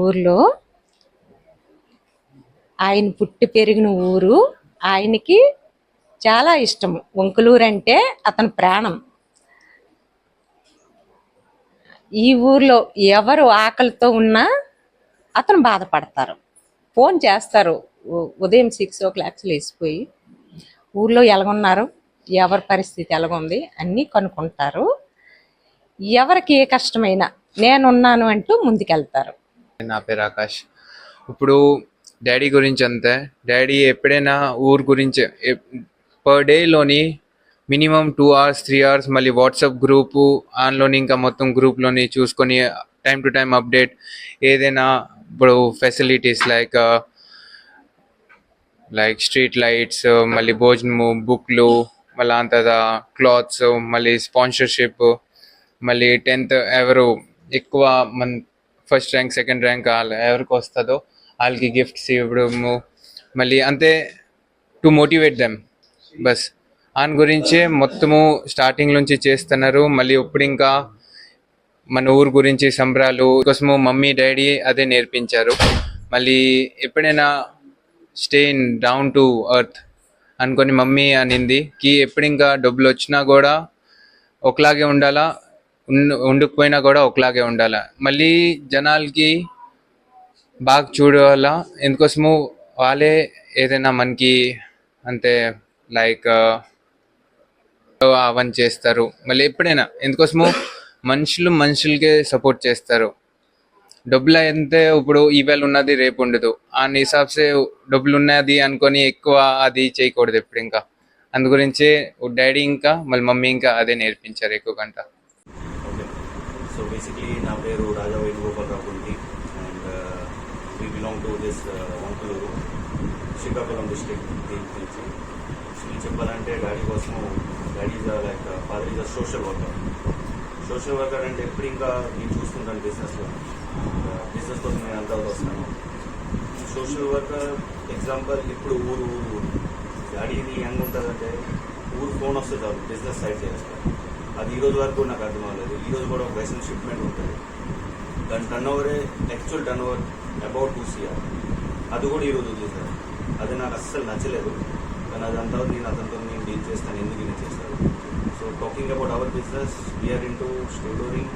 ఊర్లో ఆయన పుట్టి పెరిగిన ఊరు ఆయనకి చాలా ఇష్టం. వంకులూరు అంటే అతని ప్రాణం. ఈ ఊర్లో ఎవరు ఆకలితో ఉన్నా అతను బాధపడతారు. ఫోన్ చేస్తారు. ఉదయం సిక్స్ ఓ క్లాక్స్ లేచిపోయి ఊర్లో ఎలాగున్నారు? ఎవరి పరిస్థితి ఎలాగుంది? అన్నీ కనుక్కుంటారు. ఎవరికి ఏ కష్టమైనా నేనున్నాను అంటూ ముందుకెళ్తారు. నా పేరు ఆకాష్. ఇప్పుడు డాడీ గురించి అంతే. డాడీ ఎప్పుడైనా ఊరు గురించి per డేలోని minimum two hours three hours మళ్ళీ వాట్సాప్ గ్రూపు ఆన్లోని ఇంకా మొత్తం గ్రూప్లోని చూసుకొని టైం టు టైం అప్డేట్ ఏదైనా ఇప్పుడు facilities like like street lights మళ్ళీ భోజనము బుక్లు మళ్ళీ అంత క్లాత్స్ మళ్ళీ స్పాన్సర్షిప్ మళ్ళీ టెన్త్ ఎవరు ఎక్కువ మన ఫస్ట్ ర్యాంక్ సెకండ్ ర్యాంక్ వాళ్ళ ఎవరికి వస్తుందో వాళ్ళకి గిఫ్ట్స్ ఇవ్వడము. మళ్ళీ అంతే టు మోటివేట్ దెమ్ బస్. ఆయన గురించే మొత్తము స్టార్టింగ్ నుంచి చేస్తున్నారు. మళ్ళీ ఇప్పుడు ఇంకా మన ఊరు గురించి సంబరాలు కోసము మమ్మీ డాడీ అదే నేర్పించారు. మళ్ళీ ఎప్పుడైనా stay in down to earth అనుకొని మమ్మీ అనింది. కి ఎప్పుడు ఇంకా డబ్బులు వచ్చినా కూడా ఒకలాగే ఉండాలా? ఉండ ఉండకపోయినా కూడా ఒకలాగే ఉండాలి. మళ్ళీ జనాలకి బాగా చూడాలా. ఎందుకోసము వాళ్ళే ఏదైనా మనకి అంతే లైక్ అవన్నీ చేస్తారు. మళ్ళీ ఎప్పుడైనా ఎందుకోసము మనుషులు మనుషులకే సపోర్ట్ చేస్తారు. డబ్బులు అయితే ఇప్పుడు ఈవేళ ఉన్నది రేపు ఉండదు. ఆ హిసాబ్సే డబ్బులు ఉన్నది అనుకొని ఎక్కువ అది చేయకూడదు ఎప్పుడు ఇంకా. అందు గురించి డాడీ ఇంకా మళ్ళీ మమ్మీ ఇంకా అదే నేర్పించారు ఎక్కువ గంట సో బేసిక్లీ నా పేరు Raja Venugopalarao Gunti and we belong to this Vankaluru Srikakulam district దీని గురించి యాక్చువల్లీ చెప్పాలంటే డాడీ కోసం daddy is like father is a social worker social worker అంటే ఎప్పుడు ఇంకా నేను చూస్తుంటాను బిజినెస్లో బిజినెస్ కోసం నేను అంతా వస్తాను సోషల్ వర్కర్ ఎగ్జాంపుల్ ఇప్పుడు ఊరు ఊరు డాడీది యంగ్ ఉంటుందంటే ఊరు ఫోన్ వస్తే చాలు బిజినెస్ సైడ్ చేస్తారు. అది ఈ రోజు వరకు నాకు అర్థం అవ్వలేదు. ఈ రోజు కూడా ఒక లైసెన్స్ షిప్మెంట్ ఉంటుంది. దాని turn ఓవరే actual turn over about two CR అది కూడా ఈ రోజు వదిలేశారు అది నాకు అస్సలు నచ్చలేదు. కానీ అదంతా నేను అతనితో నేను డీల్ చేస్తాను. ఎందుకు నేను చేస్తాను? So talking about our business we're into storing